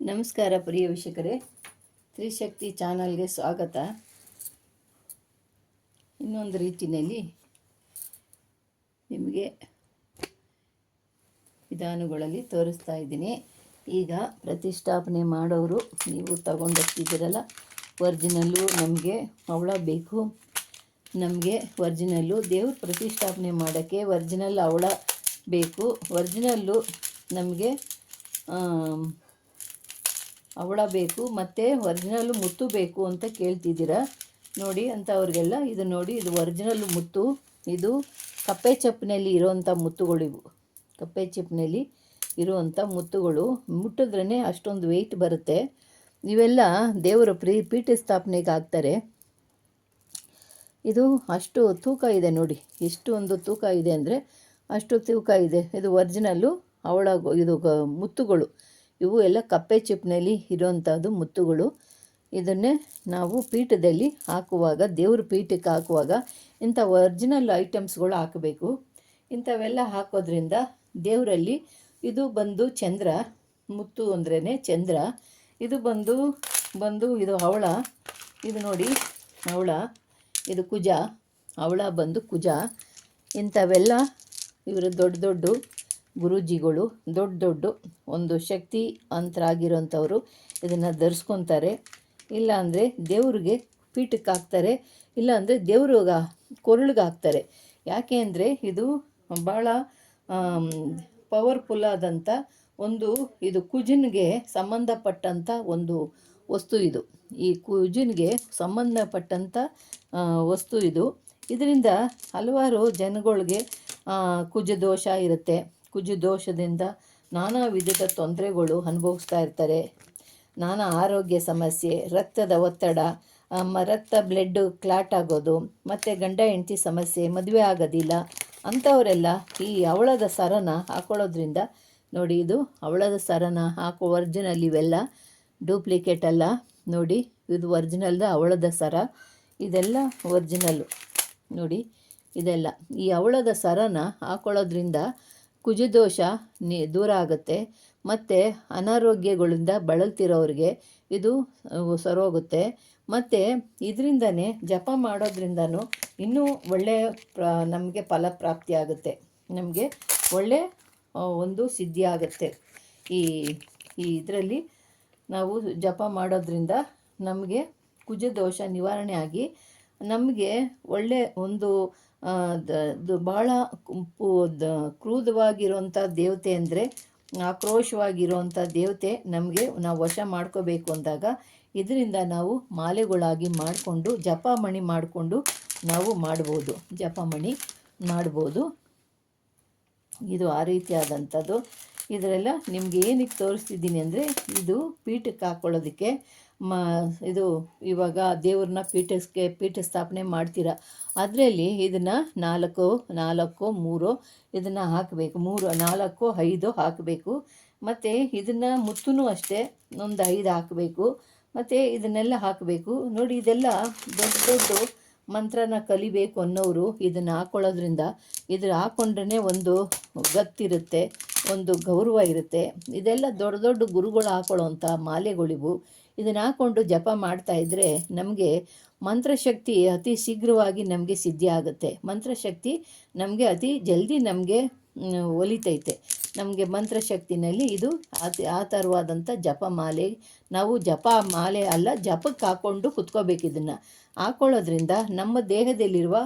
ನಮಸ್ಕಾರ ಪ್ರಿಯ ವೀಕ್ಷಕರೇ. ತ್ರಿಶಕ್ತಿ ಚಾನಲ್ಗೆ ಸ್ವಾಗತ. ಇನ್ನೊಂದು ರೀತಿಯಲ್ಲಿ ನಿಮಗೆ ವಿಧಾನಗಳಲ್ಲಿ ತೋರಿಸ್ತಾ ಇದ್ದೀನಿ. ಈಗ ಪ್ರತಿಷ್ಠಾಪನೆ ಮಾಡೋರು ನೀವು ತಗೊಂಡೋಗ್ತಿದ್ದೀರಲ್ಲ ಒರ್ಜಿನಲ್ಲು ನಮಗೆ ಅವಳ ಬೇಕು. ನಮಗೆ ಒರ್ಜಿನಲ್ಲು ದೇವ್ರ ಪ್ರತಿಷ್ಠಾಪನೆ ಮಾಡೋಕ್ಕೆ ಒರ್ಜಿನಲ್ ಅವಳ ಬೇಕು. ಒರ್ಜಿನಲ್ಲು ನಮಗೆ ಅವಳ ಬೇಕು ಮತ್ತು ಒರಿಜಿನಲ್ ಮುತ್ತು ಬೇಕು ಅಂತ ಕೇಳ್ತಿದ್ದೀರಾ? ನೋಡಿ ಅಂತ ಅವ್ರಿಗೆಲ್ಲ ಇದು ನೋಡಿ, ಇದು ಒರಿಜಿನಲ್ ಮುತ್ತು. ಇದು ಕಪ್ಪೆ ಚಪ್ಪಿನಲ್ಲಿ ಇರೋವಂಥ ಮುತ್ತುಗಳಿವು ಕಪ್ಪೆ ಚಪ್ಪಿನಲ್ಲಿ ಇರುವಂಥ ಮುತ್ತುಗಳು. ಮುಟ್ಟಿದ್ರೇ ಅಷ್ಟೊಂದು ವೆಯ್ಟ್ ಬರುತ್ತೆ. ಇವೆಲ್ಲ ದೇವರ ಪ್ರೀ ಪೀಠ ಸ್ಥಾಪನೆಗೆ ಹಾಕ್ತಾರೆ ಇದು ಅಷ್ಟು ತೂಕ ಇದೆ ನೋಡಿ. ಎಷ್ಟು ಒಂದು ತೂಕ ಇದೆ ಅಂದರೆ ಅಷ್ಟು ತೂಕ ಇದೆ. ಇದು ಒರಿಜಿನಲ್ಲು ಅವಳ ಇದು ಮುತ್ತುಗಳು. ಇವು ಎಲ್ಲ ಕಪ್ಪೆ ಚಿಪ್ಪಿನಲ್ಲಿ ಇರೋವಂಥದ್ದು ಮುತ್ತುಗಳು. ಇದನ್ನೇ ನಾವು ಪೀಠದಲ್ಲಿ ಹಾಕುವಾಗ, ದೇವ್ರ ಪೀಠಕ್ಕೆ ಹಾಕುವಾಗ ಇಂಥ ಒರಿಜಿನಲ್ ಐಟಮ್ಸ್ಗಳು ಹಾಕಬೇಕು. ಇಂಥವೆಲ್ಲ ಹಾಕೋದ್ರಿಂದ ದೇವರಲ್ಲಿ ಇದು ಬಂದು ಚಂದ್ರ, ಮುತ್ತು ಅಂದ್ರೇ ಚಂದ್ರ. ಇದು ಬಂದು ಬಂದು ಇದು ಹವಳ ಇದು ನೋಡಿ, ಅವಳ. ಇದು ಕುಜ. ಅವಳ ಬಂದು ಕುಜ. ಇಂಥವೆಲ್ಲ ಇವರು ದೊಡ್ಡ ದೊಡ್ಡ ಗುರೂಜಿಗಳು, ದೊಡ್ಡ ದೊಡ್ಡ ಒಂದು ಶಕ್ತಿ ಅಂತರಾಗಿರೋಂಥವ್ರು ಇದನ್ನು ಧರಿಸ್ಕೊತಾರೆ. ಇಲ್ಲಾಂದರೆ ದೇವ್ರಿಗೆ ಪೀಠಕ್ಕೆ ಹಾಕ್ತಾರೆ. ಇಲ್ಲಾಂದರೆ ದೇವ್ರಿಗೆ ಕೊರಳಿಗೆ ಹಾಕ್ತಾರೆ. ಯಾಕೆ ಅಂದರೆ ಇದು ಭಾಳ ಪವರ್ಫುಲ್ ಆದಂಥ ಒಂದು ಇದು ಕುಜನ್ಗೆ ಸಂಬಂಧಪಟ್ಟಂಥ ಒಂದು ವಸ್ತು ಇದು. ಈ ಕುಜನ್ಗೆ ಸಂಬಂಧಪಟ್ಟಂಥ ವಸ್ತು ಇದು. ಇದರಿಂದ ಹಲವಾರು ಜನಗಳಿಗೆ ಕುಜ ದೋಷ ಇರುತ್ತೆ. ಕುಜ ದೋಷದಿಂದ ನಾನಾ ವಿಧದ ತೊಂದರೆಗಳು ಅನುಭವಿಸ್ತಾ ಇರ್ತಾರೆ. ನಾನಾ ಆರೋಗ್ಯ ಸಮಸ್ಯೆ, ರಕ್ತದ ಒತ್ತಡ ರಕ್ತ ಬ್ಲಡ್ ಕ್ಲಾಟ್ ಆಗೋದು, ಮತ್ತು ಗಂಡ, ಹೆಂಡತಿ ಸಮಸ್ಯೆ, ಮದುವೆ ಆಗೋದಿಲ್ಲ, ಅಂಥವರೆಲ್ಲ ಈ ಅವಳದ ಸರನ ಹಾಕೊಳ್ಳೋದ್ರಿಂದ ನೋಡಿ ಇದು ಅವಳದ ಸರನ ಹಾಕೋ ಒರ್ಜಿನಲ್ ಇವೆಲ್ಲ. ಡೂಪ್ಲಿಕೇಟ್ ಅಲ್ಲ, ನೋಡಿ ಇದು ಒರ್ಜಿನಲ್ದ ಅವಳದ ಸರ. ಇದೆಲ್ಲ ಒರ್ಜಿನಲ್ಲು ನೋಡಿ ಇದೆಲ್ಲ. ಈ ಅವಳದ ಸರನ ಹಾಕೊಳ್ಳೋದ್ರಿಂದ ಕುಜದೋಷ ನಿ ದೂರ ಆಗುತ್ತೆ ಮತ್ತು ಅನಾರೋಗ್ಯಗಳಿಂದ ಬಳಲ್ತಿರೋರಿಗೆ ಇದು ಸರೋಗುತ್ತೆ. ಮತ್ತು ಇದರಿಂದನೇ ಜಪ ಮಾಡೋದ್ರಿಂದನೂ ಇನ್ನೂ ಒಳ್ಳೆಯ ಪ್ರ, ನಮಗೆ ಫಲಪ್ರಾಪ್ತಿ ಆಗುತ್ತೆ ನಮಗೆ ಒಳ್ಳೆ ಒಂದು ಸಿದ್ಧಿ ಆಗುತ್ತೆ ಈ ಈ ಇದರಲ್ಲಿ ನಾವು ಜಪ ಮಾಡೋದ್ರಿಂದ ನಮಗೆ ಕುಜದೋಷ ನಿವಾರಣೆ ಆಗಿ ನಮಗೆ ಒಳ್ಳೆ ಒಂದು ದ ಕ್ರೂರವಾಗಿರುವಂಥ ದೇವತೆ ಅಂದರೆ ಆಕ್ರೋಶವಾಗಿರುವಂಥ ದೇವತೆ ನಮಗೆ ನಾವು ವಶ ಮಾಡ್ಕೋಬೇಕು ಅಂದಾಗ ಇದರಿಂದ ನಾವು ಮಾಲೆಗಳಾಗಿ ಮಾಡಿಕೊಂಡು ಜಪಮಣಿ ಮಾಡಿಕೊಂಡು ನಾವು ಮಾಡ್ಬೋದು, ಜಪಮಣಿ ಮಾಡ್ಬೋದು. ಇದು ಆ ರೀತಿಯಾದಂಥದ್ದು ಇದರೆಲ್ಲ ನಿಮಗೆ ಏನಕ್ಕೆ ತೋರಿಸ್ತಿದ್ದೀನಿ ಅಂದರೆ ಇದು ಪೀಠಕ್ಕೆ ಹಾಕ್ಕೊಳ್ಳೋದಕ್ಕೆ ಮ, ಇದು ಇವಾಗ ದೇವ್ರನ್ನ ಪೀಠಕ್ಕೆ ಪೀಠ ಸ್ಥಾಪನೆ ಮಾಡ್ತೀರಾ. ಅದರಲ್ಲಿ ಇದನ್ನು ನಾಲ್ಕು ನಾಲ್ಕು, ಮೂರು ಇದನ್ನು ಹಾಕಬೇಕು. ಮೂರು, ನಾಲ್ಕು, ಐದು ಹಾಕಬೇಕು. ಮತ್ತು ಇದನ್ನು ಮುತ್ತೂ ಅಷ್ಟೇ ಒಂದು ಐದು ಹಾಕಬೇಕು. ಮತ್ತು ಇದನ್ನೆಲ್ಲ ಹಾಕಬೇಕು. ನೋಡಿ, ಇದೆಲ್ಲ ದೊಡ್ಡ ದೊಡ್ಡ ಮಂತ್ರನ ಕಲಿಬೇಕು ಅನ್ನೋರು ಇದನ್ನು ಹಾಕ್ಕೊಳ್ಳೋದ್ರಿಂದ ಇದ್ರ ಹಾಕ್ಕೊಂಡ್ರೇ ಒಂದು ಗತ್ತಿರುತ್ತೆ. ಒಂದು ಗೌರವ ಇರುತ್ತೆ. ಇದೆಲ್ಲ ದೊಡ್ಡ ದೊಡ್ಡ ಗುರುಗಳು ಹಾಕೊಳ್ಳೋವಂಥ ಮಾಲೆಗಳಿವು. ಇದನ್ನು ಹಾಕ್ಕೊಂಡು ಜಪ ಮಾಡ್ತಾ ಇದ್ದರೆ ನಮಗೆ ಮಂತ್ರಶಕ್ತಿ ಅತಿ ಶೀಘ್ರವಾಗಿ ನಮಗೆ ಸಿದ್ಧಿ ಆಗುತ್ತೆ. ಮಂತ್ರಶಕ್ತಿ ನಮಗೆ ಅತಿ ಜಲ್ದಿ ನಮಗೆ ಒಲಿತೈತೆ. ನಮಗೆ ಮಂತ್ರಶಕ್ತಿನಲ್ಲಿ ಇದು ಆ ಥರವಾದಂಥ ಜಪಮಾಲೆ ನಾವು ಜಪ ಮಾಲೆ ಅಲ್ಲ, ಜಪಕ್ಕೆ ಹಾಕ್ಕೊಂಡು ಕುತ್ಕೋಬೇಕು ಇದನ್ನು. ಹಾಕ್ಕೊಳ್ಳೋದ್ರಿಂದ ನಮ್ಮ ದೇಹದಲ್ಲಿರುವ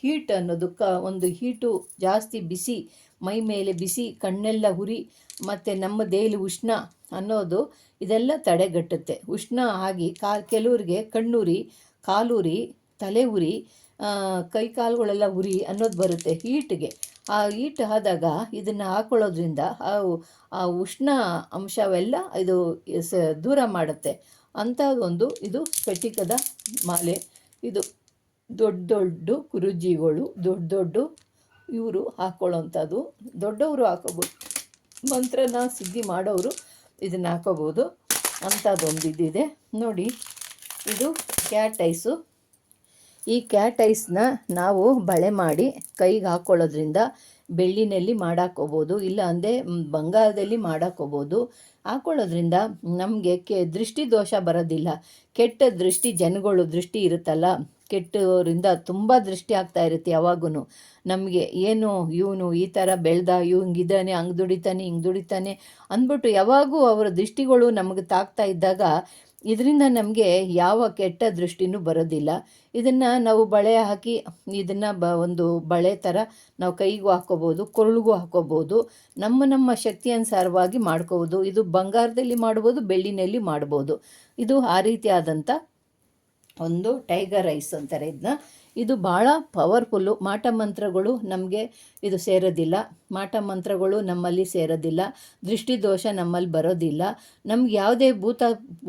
ಹೀಟ್ ಅನ್ನೋದು ಕ, ಒಂದು ಹೀಟು ಜಾಸ್ತಿ ಬಿಸಿ ಮೈ ಮೇಲೆ ಬಿಸಿ, ಕಣ್ಣೆಲ್ಲ ಹುರಿ ಮತ್ತು ನಮ್ಮ ದೇಹಲಿ ಉಷ್ಣ ಅನ್ನೋದು ಇದೆಲ್ಲ ತಡೆಗಟ್ಟುತ್ತೆ. ಉಷ್ಣ ಆಗಿ ಕಾ, ಕೆಲವ್ರಿಗೆ ಕಣ್ಣುರಿ, ಕಾಲುರಿ, ತಲೆ ಉರಿ ಕೈ ಕಾಲುಗಳೆಲ್ಲ ಉರಿ ಅನ್ನೋದು ಬರುತ್ತೆ ಹೀಟ್ಗೆ. ಆ ಹೀಟ್ ಆದಾಗ ಇದನ್ನು ಹಾಕೊಳ್ಳೋದ್ರಿಂದ ಆ ಉಷ್ಣ ಅಂಶವೆಲ್ಲ ಇದು ಸ, ದೂರ ಮಾಡುತ್ತೆ. ಅಂಥದ್ದೊಂದು ಇದು ಸ್ಫಟಿಕದ ಮಾಲೆ. ಇದು ದೊಡ್ಡ ದೊಡ್ಡ ಕುರುಜಿಗಳು, ದೊಡ್ಡ ದೊಡ್ಡ ಇವರು ಹಾಕ್ಕೊಳ್ಳೋವಂಥದ್ದು ದೊಡ್ಡವರು ಹಾಕೋಬೋದು ಮಂತ್ರನ ಸಿದ್ಧಿ ಮಾಡೋರು ಇದನ್ನು ಹಾಕೋಬೋದು. ಅಂಥದ್ದೊಂದು ಇದಿದೆ ನೋಡಿ, ಇದು ಕ್ಯಾಟ್ ಐಸು ಈ ಕ್ಯಾಟ್ ಐಸ್ನ ನಾವು ಬಳೆ ಮಾಡಿ ಕೈಗೆ ಹಾಕ್ಕೊಳ್ಳೋದ್ರಿಂದ ಬೆಳ್ಳಿನಲ್ಲಿ ಮಾಡಾಕೋಬೋದು ಇಲ್ಲ ಅಂದರೆ ಬಂಗಾರದಲ್ಲಿ ಮಾಡಾಕೋಬೋದು ಹಾಕೊಳ್ಳೋದ್ರಿಂದ ನಮಗೆ ಕೆ, ದೃಷ್ಟಿ ದೋಷ ಬರೋದಿಲ್ಲ. ಕೆಟ್ಟ ದೃಷ್ಟಿ, ಜನಗಳು ದೃಷ್ಟಿ ಇರುತ್ತಲ್ಲ ಕೆಟ್ಟವರಿಂದ ತುಂಬ ದೃಷ್ಟಿ ಆಗ್ತಾ ಇರುತ್ತೆ ಯಾವಾಗೂ ನಮಗೆ ಏನು, ಇವನು ಈ ಥರ ಬೆಳೆದ ಇವಂಗಿದ್ದಾನೆ ಹಂಗೆ ದುಡಿತಾನೆ, ಹಿಂಗೆ ದುಡಿತಾನೆ ಅಂದ್ಬಿಟ್ಟು ಯಾವಾಗೂ ಅವರ ದೃಷ್ಟಿಗಳು ನಮಗೆ ತಾಕ್ತಾ ಇದ್ದಾಗ ಇದರಿಂದ ನಮಗೆ ಯಾವ ಕೆಟ್ಟ ದೃಷ್ಟಿನೂ ಬರೋದಿಲ್ಲ. ಇದನ್ನು ನಾವು ಬಳೆ ಹಾಕಿ, ಇದನ್ನು ಬ ಒಂದು ಬಳೆ ಥರ ನಾವು ಕೈಗೂ ಹಾಕ್ಕೋಬೋದು ಕೊರಳಿಗೂ ಹಾಕ್ಕೋಬೋದು ನಮ್ಮ ನಮ್ಮ ಶಕ್ತಿ ಅನುಸಾರವಾಗಿ ಮಾಡ್ಕೋಬೋದು. ಇದು ಬಂಗಾರದಲ್ಲಿ ಮಾಡ್ಬೋದು, ಬೆಳ್ಳಿನಲ್ಲಿ ಮಾಡ್ಬೋದು. ಇದು ಆ ರೀತಿಯಾದಂಥ ಒಂದು ಟೈಗರ್ ರೈಸ್ ಅಂತಾರೆ ಇದನ್ನ ಇದು ಭಾಳ ಪವರ್ಫುಲ್ಲು ಮಾಟ ಮಂತ್ರಗಳು ನಮಗೆ ಇದು ಸೇರೋದಿಲ್ಲ. ಮಾಟ ಮಂತ್ರಗಳು ನಮ್ಮಲ್ಲಿ ಸೇರೋದಿಲ್ಲ. ದೃಷ್ಟಿದೋಷ ನಮ್ಮಲ್ಲಿ ಬರೋದಿಲ್ಲ. ನಮ್ಗೆ ಯಾವುದೇ ಭೂತ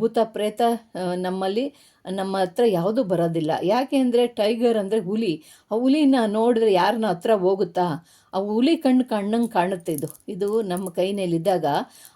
ಭೂತ ಪ್ರೇತ ನಮ್ಮಲ್ಲಿ ನಮ್ಮ ಹತ್ರ ಯಾವುದೂ ಬರೋದಿಲ್ಲ. ಯಾಕೆ ಅಂದರೆ ಟೈಗರ್ ಅಂದರೆ ಹುಲಿ. ಆ ಹುಲಿನ ನೋಡಿದ್ರೆ ಯಾರನ್ನ ಹತ್ರ ಹೋಗುತ್ತಾ? ಆ ಹುಲಿ ಕಣ್ಣು ಕಣ್ಣಂಗೆ ಕಾಣುತ್ತೆ ಇದು. ಇದು ನಮ್ಮ ಕೈನಲ್ಲಿದ್ದಾಗ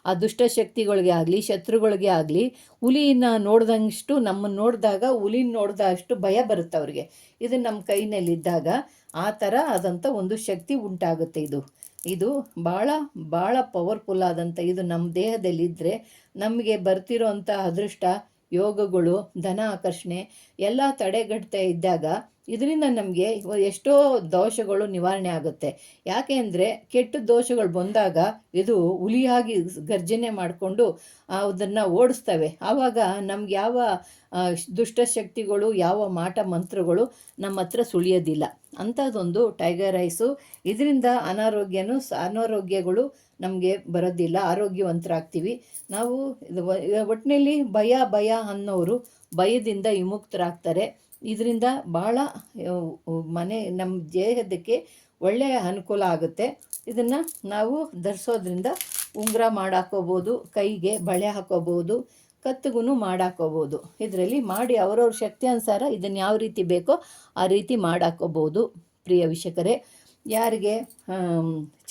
ಆ ದುಷ್ಟಶಕ್ತಿಗಳಿಗೆ ಆಗಲಿ, ಶತ್ರುಗಳಿಗೆ ಆಗಲಿ ಹುಲಿನ ನೋಡ್ದಂಗಷ್ಟು ನಮ್ಮನ್ನು ನೋಡಿದಾಗ, ಹುಲಿನ ನೋಡಿದಷ್ಟು ಭಯ ಬರುತ್ತೆ ಅವ್ರಿಗೆ. ಇದು ನಮ್ಮ ಕೈನಲ್ಲಿದ್ದಾಗ ಆ ಥರ ಆದಂಥ ಒಂದು ಶಕ್ತಿ ಉಂಟಾಗುತ್ತೆ ಇದು. ಇದು ಭಾಳ ಭಾಳ ಪವರ್ಫುಲ್ ಆದಂಥ ಇದು ನಮ್ಮ ದೇಹದಲ್ಲಿದ್ದರೆ ನಮಗೆ ಬರ್ತಿರೋ ಅದೃಷ್ಟ ಯೋಗಗಳು, ಧನ ಆಕರ್ಷಣೆ, ಎಲ್ಲ ತಡೆಗಟ್ತಾ ಇದ್ದಾಗ ಇದರಿಂದ ನಮಗೆ ಎಷ್ಟೋ ದೋಷಗಳು ನಿವಾರಣೆ ಆಗುತ್ತೆ. ಯಾಕೆ ಅಂದರೆ ಕೆಟ್ಟ ದೋಷಗಳು ಬಂದಾಗ ಇದು ಹುಲಿಯಾಗಿ ಗರ್ಜನೆ ಮಾಡಿಕೊಂಡು ಅದನ್ನು ಓಡಿಸ್ತವೆ. ಆವಾಗ ನಮ್ಗೆ ಯಾವ ದುಷ್ಟಶಕ್ತಿಗಳು ಯಾವ ಮಾಟ ಮಂತ್ರಗಳು ನಮ್ಮ ಹತ್ರ ಸುಳಿಯೋದಿಲ್ಲ. ಅಂಥದ್ದೊಂದು ಟೈಗರ್ ರೈಸು. ಇದರಿಂದ ಅನಾರೋಗ್ಯನೂ, ಅನಾರೋಗ್ಯಗಳು ನಮಗೆ ಬರೋದಿಲ್ಲ. ಆರೋಗ್ಯವಂತರಾಗ್ತೀವಿ. ನಾವು ಒಟ್ಟಿನಲ್ಲಿ ಭಯ ಭಯ ಅನ್ನೋರು ಭಯದಿಂದ ವಿಮುಕ್ತರಾಗ್ತಾರೆ. ಇದರಿಂದ ಬಹಳ ಮನೆ ನಮ್ಮ ದೇಹದಕ್ಕೆ ಒಳ್ಳೆಯ ಅನುಕೂಲ ಆಗುತ್ತೆ. ಇದನ್ನು ನಾವು ಧರಿಸೋದ್ರಿಂದ ಉಂಗುರ ಮಾಡಾಕೋಬೋದು, ಕೈಗೆ ಬಳೆ ಹಾಕೋಬೋದು ಕತ್ತಿಗೂ ಮಾಡಾಕೋಬೋದು. ಇದರಲ್ಲಿ ಮಾಡಿ ಅವರವ್ರ ಶಕ್ತಿ ಅನುಸಾರ ಇದನ್ನು ಯಾವ ರೀತಿ ಬೇಕೋ ಆ ರೀತಿ ಮಾಡಾಕೋಬೋದು. ಪ್ರಿಯ ವೀಕ್ಷಕರೇ, ಯಾರಿಗೆ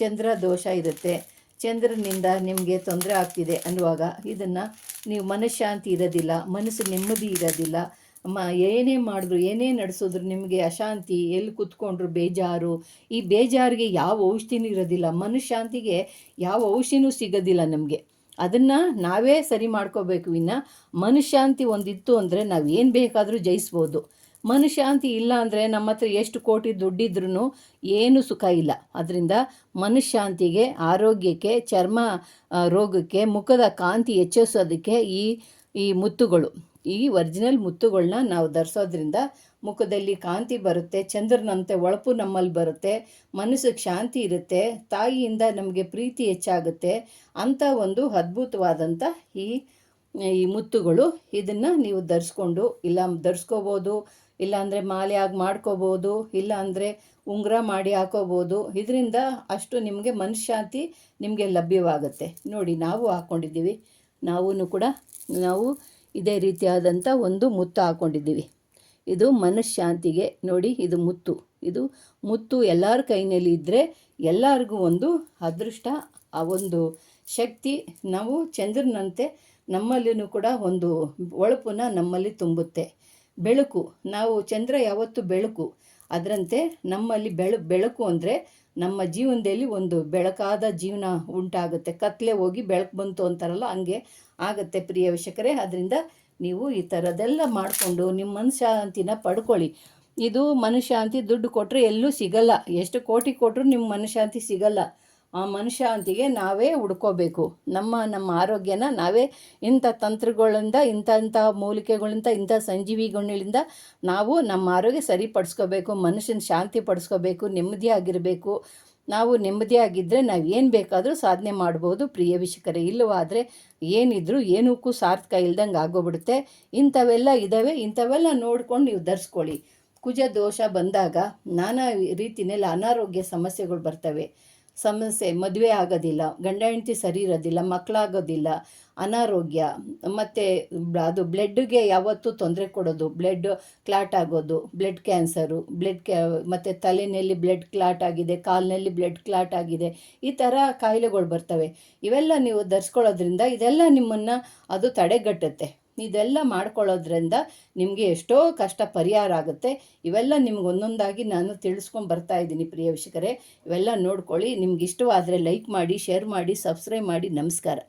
ಚಂದ್ರ ದೋಷ ಇರುತ್ತೆ, ಚಂದ್ರನಿಂದ ನಿಮಗೆ ತೊಂದರೆ ಆಗ್ತಿದೆ ಅನ್ನುವಾಗ ಇದನ್ನು ನೀವು ಮನಃಶಾಂತಿ ಇರೋದಿಲ್ಲ, ಮನಸ್ಸು ನೆಮ್ಮದಿ ಇರೋದಿಲ್ಲ ಮ ಏನೇ ಮಾಡಿದ್ರು, ಏನೇ ನಡೆಸಿದ್ರು ನಿಮಗೆ ಅಶಾಂತಿ, ಎಲ್ಲಿ ಕುತ್ಕೊಂಡ್ರು ಬೇಜಾರು? ಈ ಬೇಜಾರಿಗೆ ಯಾವ ಔಷಧಿನೂ ಇರೋದಿಲ್ಲ. ಮನಃಶಾಂತಿಗೆ ಯಾವ ಔಷಧಿನೂ ಸಿಗೋದಿಲ್ಲ ನಮಗೆ. ಅದನ್ನು ನಾವೇ ಸರಿ ಮಾಡ್ಕೋಬೇಕು ಇನ್ನು ಮನಃಶಾಂತಿ ಒಂದಿತ್ತು ಅಂದರೆ ನಾವು ಏನು ಬೇಕಾದರೂ ಜಯಿಸ್ಬೋದು. ಮನಃಶಾಂತಿ ಇಲ್ಲ ಅಂದರೆ ನಮ್ಮ ಹತ್ರ ಎಷ್ಟು ಕೋಟಿ ದುಡ್ಡಿದ್ರೂ ಏನು ಸುಖ ಇಲ್ಲ. ಅದರಿಂದ ಮನಃಶಾಂತಿಗೆ ಆರೋಗ್ಯಕ್ಕೆ, ಚರ್ಮ ರೋಗಕ್ಕೆ, ಮುಖದ ಕಾಂತಿ ಹೆಚ್ಚಿಸೋದಕ್ಕೆ ಈ ಈ ಮುತ್ತುಗಳು. ಈ ಒರಿಜಿನಲ್ ಮುತ್ತುಗಳನ್ನ ನಾವು ಧರಿಸೋದ್ರಿಂದ ಮುಖದಲ್ಲಿ ಕಾಂತಿ ಬರುತ್ತೆ, ಚಂದ್ರನಂತೆ ಒಳಪು ನಮ್ಮಲ್ಲಿ ಬರುತ್ತೆ, ಮನಸ್ಸಿಗೆ ಶಾಂತಿ ಇರುತ್ತೆ, ತಾಯಿಯಿಂದ ನಮಗೆ ಪ್ರೀತಿ ಹೆಚ್ಚಾಗುತ್ತೆ ಅಂಥ ಒಂದು ಅದ್ಭುತವಾದಂಥ ಈ ಈ ಮುತ್ತುಗಳು ಇದನ್ನು ನೀವು ಧರಿಸ್ಕೊಂಡು ಇಲ್ಲ ಧರಿಸ್ಕೋಬೋದು, ಇಲ್ಲಾಂದರೆ ಮಾಲೆ ಆಗಿ ಮಾಡ್ಕೋಬೋದು, ಇಲ್ಲಾಂದರೆ ಉಂಗುರ ಮಾಡಿ ಹಾಕೋಬೋದು, ಇದರಿಂದ ಅಷ್ಟು ನಿಮಗೆ ಮನಃಶಾಂತಿ ನಿಮಗೆ ಲಭ್ಯವಾಗುತ್ತೆ. ನೋಡಿ, ನಾವು ಹಾಕ್ಕೊಂಡಿದ್ದೀವಿ ನಾವೂ ಕೂಡ, ನಾವು ಇದೇ ರೀತಿಯಾದಂಥ ಒಂದು ಮುತ್ತು ಹಾಕ್ಕೊಂಡಿದ್ದೀವಿ ಇದು ಮನಃಶಾಂತಿಗೆ ನೋಡಿ ಇದು ಮುತ್ತು. ಇದು ಮುತ್ತು ಎಲ್ಲರ ಕೈನಲ್ಲಿ ಇದ್ದರೆ ಎಲ್ಲರಿಗೂ ಒಂದು ಅದೃಷ್ಟ, ಆ ಒಂದು ಶಕ್ತಿ. ನಾವು ಚಂದ್ರನಂತೆ ನಮ್ಮಲ್ಲಿನೂ ಕೂಡ ಒಂದು ಒಳಪುನ ನಮ್ಮಲ್ಲಿ ತುಂಬುತ್ತೆ. ಬೆಳಕು, ನಾವು ಚಂದ್ರ ಯಾವತ್ತು ಬೆಳಕು. ಅದರಂತೆ ನಮ್ಮಲ್ಲಿ ಬೆಳ, ಬೆಳಕು ಅಂದರೆ ನಮ್ಮ ಜೀವನದಲ್ಲಿ ಒಂದು ಬೆಳಕಾದ ಜೀವನ ಉಂಟಾಗುತ್ತೆ. ಕತ್ಲೆ ಹೋಗಿ ಬೆಳಕು ಬಂತು ಅಂತಾರಲ್ಲ, ಹಂಗೆ ಆಗುತ್ತೆ ಪ್ರಿಯ ವೀಕ್ಷಕರೇ. ಅದರಿಂದ ನೀವು ಈ ಥರದೆಲ್ಲ ಮಾಡಿಕೊಂಡು ನಿಮ್ಮ ಮನಃಶಾಂತಿನ ಪಡ್ಕೊಳ್ಳಿ. ಇದು ಮನಃಶಾಂತಿ ದುಡ್ಡು ಕೊಟ್ಟರೆ ಎಲ್ಲೂ ಸಿಗಲ್ಲ. ಎಷ್ಟು ಕೋಟಿ ಕೊಟ್ಟರು ನಿಮ್ಮ ಮನಃಶಾಂತಿ ಸಿಗಲ್ಲ. ಆ ಮನುಷ್ಯಾಂತಿಗೆ ನಾವೇ ಹುಡ್ಕೋಬೇಕು. ನಮ್ಮ ನಮ್ಮ ಆರೋಗ್ಯನ ನಾವೇ ಇಂಥ ತಂತ್ರಗಳಿಂದ, ಇಂಥ ಇಂಥ ಮೂಲಿಕೆಗಳಿಂದ, ಇಂಥ ಸಂಜೀವಿಗಳಿಂದ ನಾವು ನಮ್ಮ ಆರೋಗ್ಯ ಸರಿಪಡಿಸ್ಕೋಬೇಕು, ಮನುಷ್ಯನ ಶಾಂತಿ ಪಡಿಸ್ಕೋಬೇಕು, ನೆಮ್ಮದಿಯಾಗಿರಬೇಕು. ನಾವು ನೆಮ್ಮದಿಯಾಗಿದ್ದರೆ ನಾವು ಏನು ಬೇಕಾದರೂ ಸಾಧನೆ ಮಾಡ್ಬೋದು. ಪ್ರಿಯ ವೀಕ್ಷಕರೇ, ಇಲ್ಲವಾದರೆ ಏನಿದ್ರು ಏನಕ್ಕೂ ಸಾರ್ಥಕ ಇಲ್ದಂಗೆ ಆಗೋಗ್ಬಿಡುತ್ತೆ. ಇಂಥವೆಲ್ಲ ಇದ್ದಾವೆ. ಇಂಥವೆಲ್ಲ ನೋಡ್ಕೊಂಡು ನೀವು ಧರಿಸ್ಕೊಳ್ಳಿ. ಕುಜ ದೋಷ ಬಂದಾಗ ನಾನಾ ರೀತಿಯಲ್ಲಿ ಅನಾರೋಗ್ಯ ಸಮಸ್ಯೆಗಳು ಬರ್ತವೆ. ಸಮಸ್ಯೆ, ಮದುವೆ ಆಗೋದಿಲ್ಲ, ಗಂಡ ಹೆಂಡತಿ ಸರಿ ಇರೋದಿಲ್ಲ, ಮಕ್ಕಳಾಗೋದಿಲ್ಲ, ಅನಾರೋಗ್ಯ, ಮತ್ತು ಅದು ಬ್ಲಡ್ಗೆ ಯಾವತ್ತೂ ತೊಂದರೆ ಕೊಡೋದು, ಬ್ಲಡ್ ಕ್ಲಾಟ್ ಆಗೋದು, ಬ್ಲಡ್ ಕ್ಯಾನ್ಸರು, ಬ್ಲಡ್ ಕ್ಯಾ ಮತ್ತು ತಲೆಯಲ್ಲಿ ಬ್ಲಡ್ ಕ್ಲಾಟ್ ಆಗಿದೆ, ಕಾಲಿನಲ್ಲಿ ಬ್ಲಡ್ ಕ್ಲಾಟ್ ಆಗಿದೆ, ಈ ಥರ ಕಾಯಿಲೆಗಳು ಬರ್ತವೆ. ಇವೆಲ್ಲ ನೀವು ಧರಿಸ್ಕೊಳ್ಳೋದ್ರಿಂದ ಇದೆಲ್ಲ ನಿಮ್ಮನ್ನು ಅದು ತಡೆಗಟ್ಟುತ್ತೆ. ಇದೆಲ್ಲ ಮಾಡ್ಕೊಳ್ಳೋದ್ರಿಂದ ನಿಮಗೆ ಎಷ್ಟೋ ಕಷ್ಟ ಪರಿಹಾರ ಆಗುತ್ತೆ. ಇವೆಲ್ಲ ನಿಮ್ಗೆ ಒಂದೊಂದಾಗಿ ನಾನು ತಿಳಿಸ್ಕೊಂಡು ಬರ್ತಾ ಇದ್ದೀನಿ ಪ್ರಿಯ ವೀಕ್ಷಕರೇ. ಇವೆಲ್ಲ ನೋಡ್ಕೊಳ್ಳಿ. ನಿಮ್ಗೆ ಇಷ್ಟವಾದರೆ ಲೈಕ್ ಮಾಡಿ ಶೇರ್ ಮಾಡಿ ಸಬ್ಸ್ಕ್ರೈಬ್ ಮಾಡಿ. ನಮಸ್ಕಾರ.